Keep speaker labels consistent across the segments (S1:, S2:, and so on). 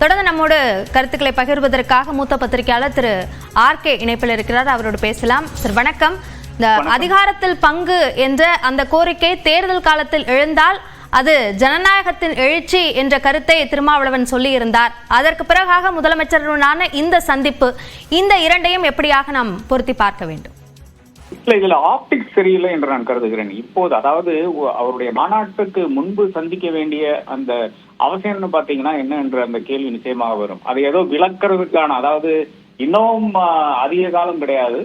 S1: தொடர்ந்து நம்மோடு கருத்துக்களை பகிர்வதற்காக மூத்த பத்திரிகையாளர் திரு ஆர் கே இணைப்பில் இருக்கிறார். அவரோடு பேசலாம். சார் வணக்கம். இந்த அதிகாரத்தில் பங்கு என்ற அந்த கோரிக்கை தேர்தல் காலத்தில் எழுந்தால் அது ஜனநாயகத்தின் எழுச்சி என்ற கருத்தை திருமாவளவன் சொல்லியிருந்தார். அதற்கு பிறகாக முதலமைச்சருடனான இந்த சந்திப்பு இந்த இரண்டையும் எப்படியாக நாம் பொருத்தி பார்க்க வேண்டும்?
S2: இல்ல இதுல ஆப்டிக்ஸ் சரியில்லை என்று நான் கருதுகிறேன். இப்போது அதாவது அவருடைய மாநாட்டுக்கு முன்பு சந்திக்க வேண்டிய அந்த அவசியம்னு பாத்தீங்கன்னா என்ன என்ற அந்த கேள்வி நிச்சயமாக வரும். அதை ஏதோ விளக்குறதுக்கான அதாவது இன்னும் அதிக காலம் கிடையாது.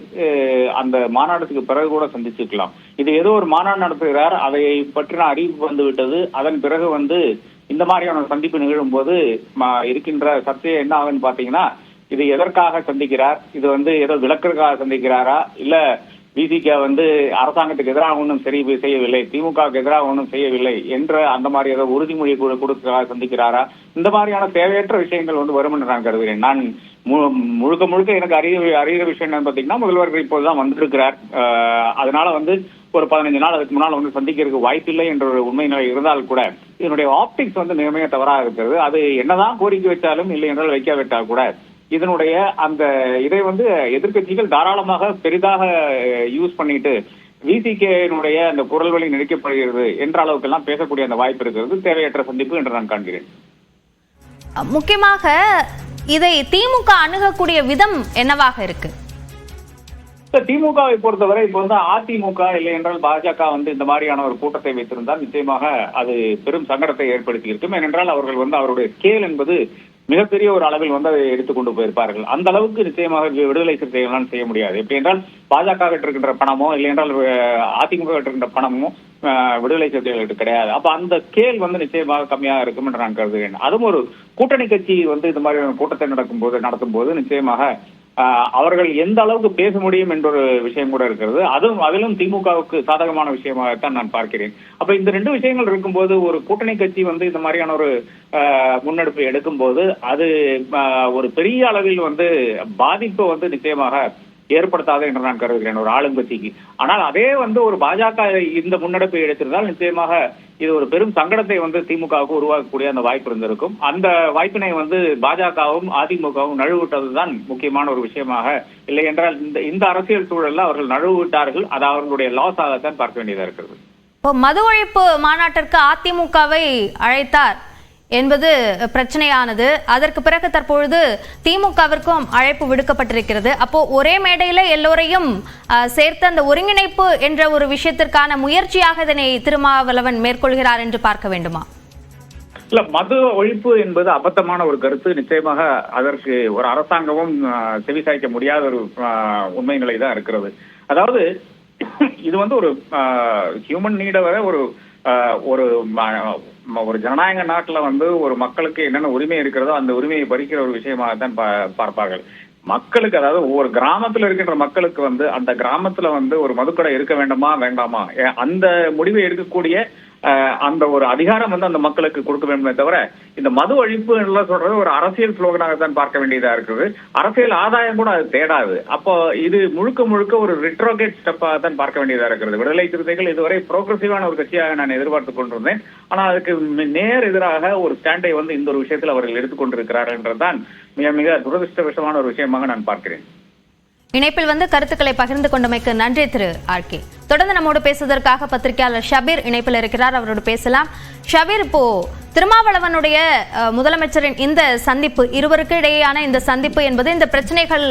S2: அந்த மாநாட்டுக்கு பிறகு கூட சந்திச்சுக்கலாம் இது ஏதோ ஒரு மாநாடு நடத்துகிறார். அதை பற்றின அறிவிப்பு வந்து விட்டது அதன் பிறகு வந்து இந்த மாதிரியான ஒரு சந்திப்பு நிகழும் போது இருக்கின்ற சர்ச்சையை என்ன ஆகுன்னு பாத்தீங்கன்னா இது எதற்காக சந்திக்கிறார்? இது வந்து ஏதோ விளக்குறதுக்காக சந்திக்கிறாரா? இல்ல விசிக வந்து அரசாங்கத்துக்கு எதிராக ஒன்றும் சரி செய்யவில்லை. திமுகவுக்கு எதிராக ஒன்றும் செய்யவில்லை என்ற அந்த மாதிரி ஏதோ உறுதிமொழி கூட கொடுக்க சந்திக்கிறாரா? இந்த மாதிரியான தேவையற்ற விஷயங்கள் வந்து வரும் என்று நான் கருதுகிறேன். நான் மு- முழுக்க முழுக்க எனக்கு அறிய அறிகிற விஷயம் என்னன்னு பாத்தீங்கன்னா முதல்வர் இப்போதுதான் வந்திருக்கிறார். அதனால வந்து ஒரு பதினஞ்சு நாள் அதுக்கு முன்னால் வந்து சந்திக்கிறதுக்கு வாய்ப்பில்லை என்ற ஒரு உண்மை நிலை இருந்தால் கூட இதனுடைய ஆப்டிக்ஸ் வந்து மிக தவறாக இருக்கிறது. அது என்னதான் கோரிக்கை வச்சாலும் இல்லை என்றால் வைக்காவிட்டால் கூட இதனுடைய அந்த இதை வந்து எதிர்க்கட்சிகள் தாராளமாக பெரிதாக யூஸ் பண்ணிட்டு விசிகேனுடைய அந்த குரல் வழி நினைக்கப்படுகிறது என்ற அளவுக்கெல்லாம் பேசக்கூடிய அந்த வாய்ப்பு இருக்கிறது. தேவையற்ற சந்திப்பு என்று நான் காண்கிறேன்.
S1: முக்கியமாக இதை திமுக அணுகக்கூடிய விதம் என்னவாக இருக்கு?
S2: திமுகவை பொறுத்தவரை இப்போ வந்து அதிமுக இல்லை என்றால் பாஜக வந்து இந்த மாதிரியான ஒரு கூட்டத்தை வைத்திருந்தால் நிச்சயமாக அது பெரும் சங்கடத்தை ஏற்படுத்தி இருக்கும். ஏனென்றால் அவர்கள் வந்து அவருடைய ஸ்கேல் என்பது மிகப்பெரிய ஒரு அளவில் வந்து அதை எடுத்துக்கொண்டு போயிருப்பார்கள். அந்த அளவுக்கு நிச்சயமாக விடுதலை சிறுத்தைகளால் செய்ய முடியாது. எப்படி என்றால் பாஜக இருக்கின்ற பணமோ இல்லை என்றால் அதிமுக இருக்கின்ற பணமோ விடுதலை சிறுத்தைகளுக்கு கிடையாது. அப்ப அந்த ஸ்கேல் வந்து நிச்சயமாக கம்மியாக இருக்கும் என்று நான் கருதுகிறேன். அதுவும் ஒரு கூட்டணி கட்சி வந்து இந்த மாதிரி கூட்டத்தை நடக்கும் போது நடத்தும் போது நிச்சயமாக அவர்கள் எந்த அளவுக்கு பேச முடியும் என்ற ஒரு விஷயம் கூட இருக்கிறது. அதுவும் அதிலும் திமுகவுக்கு சாதகமான விஷயமாகத்தான் நான் பார்க்கிறேன். அப்ப இந்த ரெண்டு விஷயங்கள் இருக்கும்போது ஒரு கூட்டணி கட்சி வந்து இந்த மாதிரியான ஒரு முன்னெடுப்பு எடுக்கும்போது அது ஒரு பெரிய அளவில் வந்து பாதிப்பை வந்து நிச்சயமாக ஏற்படுத்தாது என்று நான் கருதுகிறேன் ஒரு ஆளுங்கட்சிக்கு. ஆனால் அதே வந்து ஒரு பாஜக இந்த முன்னெடுப்பை எடுத்திருந்தால் நிச்சயமாக இது ஒரு பெரும் சங்கடத்தை வந்து திமுகவுக்கு உருவாக்கக்கூடிய அந்த வாய்ப்பு இருந்திருக்கும். அந்த வாய்ப்பினை வந்து பாஜகவும் அதிமுகவும் நழுவிட்டதுதான் முக்கியமான ஒரு விஷயமாக இல்லை என்றால் இந்த இந்த அரசியல் சூழல்ல அவர்கள் நழுவிட்டார்கள் அது அவர்களுடைய லாஸ் ஆகத்தான் பார்க்க வேண்டியதா இருக்கிறது.
S1: இப்போ மது ஒழிப்பு மாநாட்டிற்கு அதிமுகவை அழைத்தார். என்பது பிரச்சனையானது. அதற்கு பிறகு தற்பொழுது திமுகவிற்கும் அழைப்பு விடுக்கப்பட்டிருக்கிறது. அப்போ ஒரே மேடையில் எல்லோரையும் அஹ், சேர்த்து அந்த ஒருங்கிணைப்பு என்ற ஒரு விஷயத்திற்கான முயற்சியாக இதனை திருமாவளவன் மேற்கொள்கிறார் என்று பார்க்க வேண்டுமா?
S2: இல்ல மது ஒழிப்பு என்பது அபத்தமான ஒரு கருத்து. நிச்சயமாக அதற்கு ஒரு அரசாங்கமும் ஆஹ், செவிசாய்க்க முடியாத ஒரு உண்மை நிலை தான் இருக்கிறது. அதாவது இது வந்து ஒரு ஹியூமன் நீட வர ஒரு ஒரு ஒரு ஜனநாயக நாட்டுல வந்து ஒரு மக்களுக்கு என்னென்ன உரிமை இருக்கிறதோ அந்த உரிமையை பறிக்கிற ஒரு விஷயமாகத்தான் பா- பார்ப்பார்கள். மக்களுக்கு அதாவது ஒவ்வொரு கிராமத்துல இருக்கின்ற மக்களுக்கு வந்து அந்த கிராமத்துல வந்து ஒரு மதுக்கடை இருக்க வேண்டுமா வேண்டாமா? அந்த முடிவை எடுக்கக்கூடிய அந்த ஒரு அதிகாரம் வந்து அந்த மக்களுக்கு கொடுக்க வேண்டுமே தவிர இந்த மது ஒழிப்பு எல்லாம் சொல்றது ஒரு அரசியல் ஸ்லோகனாக தான் பார்க்க வேண்டியதா இருக்குது. அரசியல் ஆதாயம் கூட அது தேடாது. அப்போ இது முழுக்க முழுக்க ஒரு ரிட்ரோகேட் ஸ்டெப்பாக தான் பார்க்க வேண்டியதா இருக்கிறது. விடுதலை சிறுத்தைகள் இதுவரை ப்ரோக்ரஸிவான ஒரு கட்சியாக நான் எதிர்பார்த்து கொண்டிருந்தேன். ஆனால் அதுக்கு நேர் எதிராக ஒரு ஸ்டாண்டை வந்து இந்த ஒரு விஷயத்தில் அவர்கள் எடுத்துக்கொண்டிருக்கிறார்கள் என்றுதான் மிக மிக துரதிருஷ்டவசமான ஒரு விஷயமாக நான் பார்க்கிறேன்.
S1: இணைப்பில் வந்து கருத்துக்களை பகிர்ந்து கொண்டமைக்கு நன்றி திரு ஆர்கே தொடர்ந்து நம்மோடு பேசுவதற்காக பத்திரிகையாளர் ஷபீர் இணைப்பில் இருக்கிறார். அவரோடு பேசலாம். ஷபீர் இப்போ திருமாவளவனுடைய முதலமைச்சரின் இந்த சந்திப்பு இருவருக்கு இடையேயான இந்த சந்திப்பு என்பது இந்த பிரச்சனைகள்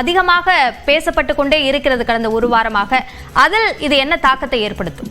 S1: அதிகமாக பேசப்பட்டு கொண்டே இருக்கிறது கடந்த ஒரு வாரமாக. அதில் இது என்ன தாக்கத்தை ஏற்படுத்தும்?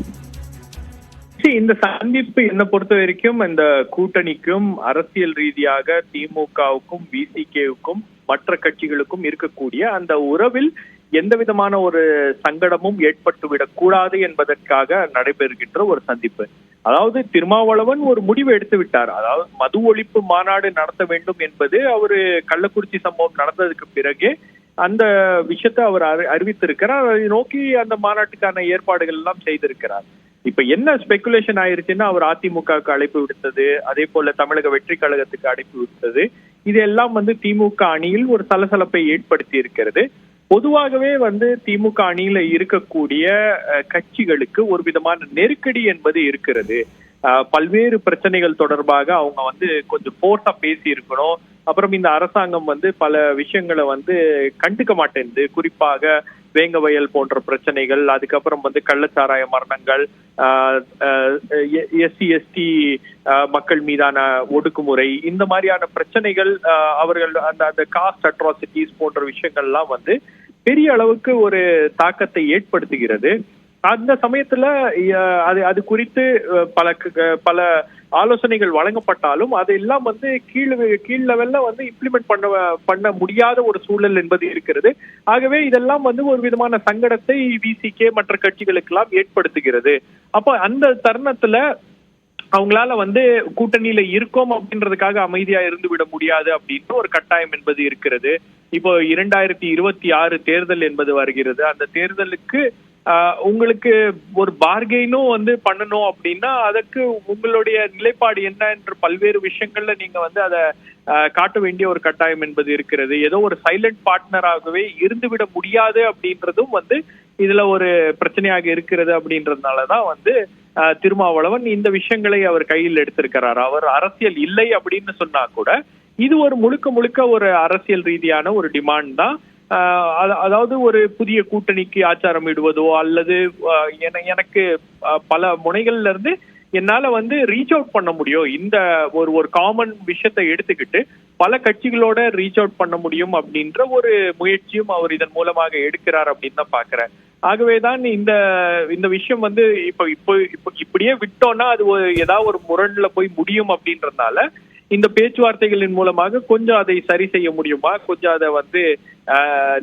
S3: இந்த சந்திப்பு என்ன பொறுத்த வரைக்கும் இந்த கூட்டணிக்கும் அரசியல் ரீதியாக திமுகவுக்கும் விசிகேவுக்கும் மற்ற கட்சிகளுக்கும் இருக்கக்கூடிய அந்த உறவில் எந்த விதமான ஒரு சங்கடமும் ஏற்பட்டுவிடக் கூடாது என்பதற்காக நடைபெறுகின்ற ஒரு சந்திப்பு. அதாவது திருமாவளவன் ஒரு முடிவு எடுத்து விட்டார். அதாவது மது ஒழிப்பு மாநாடு நடத்த வேண்டும் என்பது அவரு கள்ளக்குறிச்சி சம்பவம் நடந்ததுக்கு பிறகே அந்த விஷயத்தை அவர் அறி- அறிவித்திருக்கிறார். அதை நோக்கி அந்த மாநாட்டுக்கான ஏற்பாடுகள் எல்லாம் செய்திருக்கிறார். இப்ப என்ன ஸ்பெகுலேஷன் ஆயிருச்சுன்னா அவர் அதிமுகவுக்கு அழைப்பு விடுத்தது அதே போல தமிழக வெற்றி கழகத்துக்கு அழைப்பு விடுத்தது. இதெல்லாம் வந்து திமுக அணியில் ஒரு சலசலப்பை ஏற்படுத்தி இருக்கிறது. பொதுவாகவே வந்து திமுக அணியில இருக்கக்கூடிய கட்சிகளுக்கு ஒரு விதமான நெருக்கடி என்பது இருக்கிறது. பல்வேறு பிரச்சனைகள் தொடர்பாக அவங்க வந்து கொஞ்சம் போர்ஸா பேசி இருக்கணும் அப்புறம் இந்த அரசாங்கம் வந்து பல விஷயங்களை வந்து கண்டுக்க மாட்டேங்குது குறிப்பாக வேங்க வயல் போன்ற பிரச்சனைகள் அதுக்கப்புறம் வந்து கள்ளச்சாராய மரணங்கள் எஸ்சி எஸ்டி மக்கள் மீதான ஒடுக்குமுறை இந்த மாதிரியான பிரச்சனைகள் ஆஹ், அவர்கள் அந்த அந்த காஸ்ட் அட்ராசிட்டிஸ் போன்ற விஷயங்கள்லாம் வந்து பெரிய அளவுக்கு ஒரு தாக்கத்தை ஏற்படுத்துகிறது. அந்த சமயத்துல அது அது குறித்து பல க- பல ஆலோசனைகள் வழங்கப்பட்டாலும் அதெல்லாம் வந்து கீழ் கீழ் லெவல்ல வந்து இம்ப்ளிமெண்ட் பண்ண பண்ண முடியாத ஒரு சூழல் என்பது இருக்கிறது. ஆகவே இதெல்லாம் வந்து ஒரு விதமான சங்கடத்தை விசிகே மற்ற கட்சிகளுக்கெல்லாம் ஏற்படுத்துகிறது. அப்போ அந்த தருணத்துல அவங்களால வந்து கூட்டணியில இருக்கோம் அப்படின்றதுக்காக அமைதியா இருந்து விட முடியாது அப்படின்ற ஒரு கட்டாயம் என்பது இருக்கிறது. இப்போ இரண்டாயிரத்தி இருபத்தி ஆறு தேர்தல் என்பது வருகிறது. அந்த தேர்தலுக்கு உங்களுக்கு ஒரு பார்கெயினும் வந்து பண்ணணும் அப்படின்னா அதற்கு உங்களுடைய நிலைப்பாடு என்ன என்று பல்வேறு விஷயங்கள்ல நீங்க வந்து அதை காட்ட வேண்டிய ஒரு கட்டாயம் என்பது இருக்கிறது. ஏதோ ஒரு சைலண்ட் பார்ட்னராகவே இருந்துவிட முடியாது அப்படின்றதும் வந்து இதுல ஒரு பிரச்சனையாக இருக்கிறது அப்படின்றதுனாலதான் வந்து திருமாவளவன் இந்த விஷயங்களை அவர் கையில் எடுத்திருக்கிறார். அவர் அரசியல் இல்லை அப்படின்னு சொன்னா கூட இது ஒரு முழுக்க முழுக்க ஒரு அரசியல் ரீதியான ஒரு டிமாண்ட் தான். அதாவது ஒரு புதிய கூட்டணிக்கு ஆச்சாரம் இடுவதோ அல்லது எனக்கு பல முனைகள்ல இருந்து என்னால வந்து ரீச் அவுட் பண்ண முடியும். இந்த ஒரு ஒரு காமன் விஷயத்தை எடுத்துக்கிட்டு பல கட்சிகளோட ரீச் அவுட் பண்ண முடியும் அப்படின்ற ஒரு முயற்சியும் அவர் இதன் மூலமாக எடுக்கிறார் அப்படின்னு தான் பாக்குறேன். ஆகவேதான் இந்த இந்த விஷயம் வந்து இப்போ இப்போ இப்போ இப்படியே விட்டோம்னா அது ஏதாவது ஒரு முரண்ல போய் முடியும் அப்படின்றதுனால இந்த பேச்சுவார்த்தைகளின் மூலமாக கொஞ்சம் அதை சரி செய்ய முடியுமா? கொஞ்சம் அதை வந்து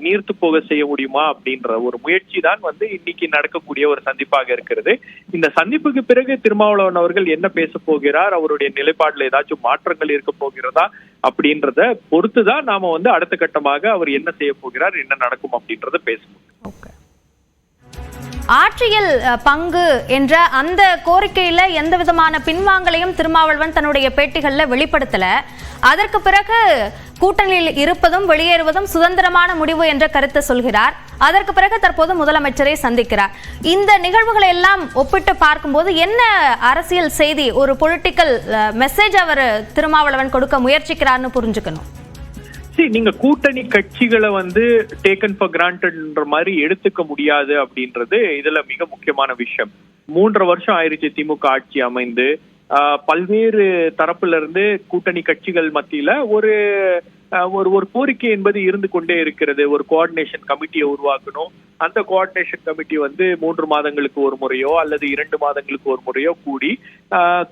S3: நீர்த்து போக செய்ய முடியுமா? அப்படின்ற ஒரு முயற்சி தான் வந்து இன்னைக்கு நடக்கக்கூடிய ஒரு சந்திப்பாக இருக்கிறது. இந்த சந்திப்புக்கு பிறகு திருமாவளவன் அவர்கள் என்ன பேச போகிறார்? அவருடைய நிலைப்பாடுல ஏதாச்சும் மாற்றங்கள் இருக்க போகிறதா? அப்படின்றத பொறுத்துதான் நாம வந்து அடுத்த கட்டமாக அவர் என்ன செய்ய போகிறார் என்ன நடக்கும் அப்படின்றத பேசணும்
S1: ஓகே. ஆட்சியில் பங்கு என்ற அந்த கோரிக்கையில எந்த விதமான பின்வாங்கலையும் திருமாவளவன் தன்னுடைய பேட்டிகளில் வெளிப்படுத்தல. அதற்கு பிறகு கூட்டணியில் இருப்பதும் வெளியேறுவதும் சுதந்திரமான முடிவு என்ற கருத்தை சொல்கிறார். அதற்கு பிறகு தற்போது முதலமைச்சரை சந்திக்கிறார். இந்த நிகழ்வுகளை எல்லாம் ஒப்பிட்டு பார்க்கும்போது என்ன அரசியல் செய்தி ஒரு பொலிட்டிக்கல் மெசேஜ் அவர் திருமாவளவன் கொடுக்க முயற்சிக்கிறார்னு புரிஞ்சுக்கணும்.
S3: சரி நீங்க கூட்டணி கட்சிகளை வந்து டேக்கன் ஃபார் கிராண்டட்ன்ற மாதிரி எடுத்துக்க முடியாது அப்படின்றது இதுல மிக முக்கியமான விஷயம். மூன்றரை வருஷம் ஆயிருச்சு திமுக ஆட்சி அமைந்து. ஆஹ், பல்வேறு தரப்புல இருந்து கூட்டணி கட்சிகள் மத்தியில ஒரு ஒரு ஒரு கோரிக்கை என்பது இருந்து கொண்டே இருக்கிறது. ஒரு கோஆர்டினேஷன் கமிட்டியை உருவாக்கணும். அந்த கோஆர்டினேஷன் கமிட்டி வந்து மூன்று மாதங்களுக்கு ஒரு முறையோ அல்லது இரண்டு மாதங்களுக்கு ஒரு முறையோ கூடி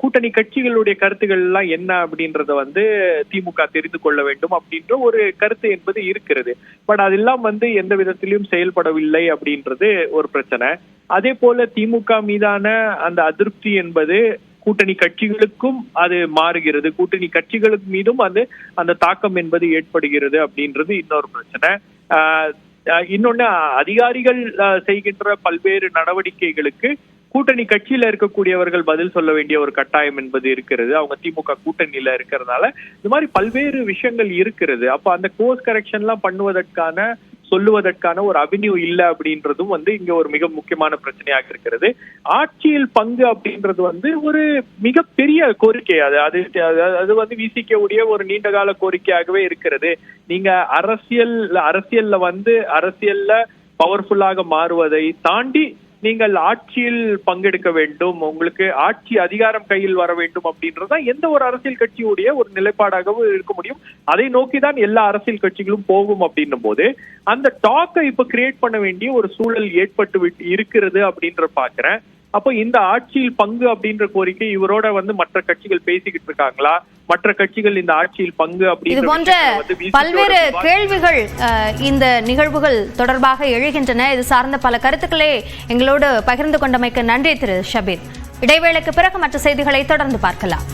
S3: கூட்டணி கட்சிகளுடைய கருத்துக்கள் எல்லாம் என்ன அப்படின்றத வந்து திமுக தெரிந்து கொள்ள வேண்டும் அப்படின்ற ஒரு கருத்து என்பது இருக்கிறது. பட் அதெல்லாம் வந்து எந்த விதத்திலும் செயல்படவில்லை அப்படின்றது ஒரு பிரச்சனை. அதே போல திமுக மீதான அந்த அதிருப்தி என்பது கூட்டணி கட்சிகளுக்கும் அது மாறுகிறது. கூட்டணி கட்சிகளுக்கு மீதும் அது அந்த தாக்கம் என்பது ஏற்படுகிறது அப்படின்றது இன்னொரு பிரச்சனை. ஆஹ் இன்னொன்னு அதிகாரிகள் செய்கின்ற பல்வேறு நடவடிக்கைகளுக்கு கூட்டணி கட்சியில இருக்கக்கூடியவர்கள் பதில் சொல்ல வேண்டிய ஒரு கட்டாயம் என்பது இருக்கிறது. அவங்க திமுக கூட்டணியில இருக்கிறதுனால. இந்த மாதிரி பல்வேறு விஷயங்கள் இருக்கிறது. அப்ப அந்த கோர்ஸ் கரெக்ஷன் எல்லாம் பண்ணுவதற்கான சொல்லுவதற்கான ஒரு அவென்யூ இல்ல அப்படின்றதும் வந்து இங்க ஒரு மிக முக்கியமான பிரச்சனையாக இருக்கிறது. ஆட்சியில் பங்கு அப்படின்றது வந்து ஒரு மிகப்பெரிய கோரிக்கை. அது அது அது- வந்து விசிக்க உடைய ஒரு நீண்ட கால கோரிக்கையாகவே இருக்கிறது. நீங்க அரசியல் அரசியல்ல வந்து அரசியல்ல பவர்ஃபுல்லாக மாறுவதை தாண்டி நீங்கள் ஆட்சியில் பங்கெடுக்க வேண்டும் உங்களுக்கு ஆட்சி அதிகாரம் கையில் வர வேண்டும் அப்படின்றதா எந்த ஒரு அரசியல் கட்சியுடைய ஒரு நிலைப்பாடாகவும் இருக்க முடியும். அதை நோக்கி தான் எல்லா அரசியல் கட்சிகளும் போகும் அப்படின்னும் போது அந்த டாக்கை இப்ப கிரியேட் பண்ண வேண்டிய ஒரு சூழல் ஏற்பட்டு விட்டு இருக்கிறது அப்படின்ற பாக்குறேன். அப்போ இந்த ஆட்சியில் பங்கு அப்படின்ற கோரிக்கை இவரோட வந்து மற்ற கட்சிகள் பேசிக்கிட்டு இருக்காங்களா? மற்ற கட்சிகள் இந்த ஆட்சியில் பங்கு
S1: இது போன்ற பல்வேறு கேள்விகள் இந்த நிகழ்வுகள் தொடர்பாக எழுகின்றன. இது சார்ந்த பல கருத்துக்களை எங்களோடு பகிர்ந்து கொண்டமைக்கு நன்றி திரு ஷபீர். இடைவேளைக்கு பிறகு மற்ற செய்திகளை தொடர்ந்து பார்க்கலாம்.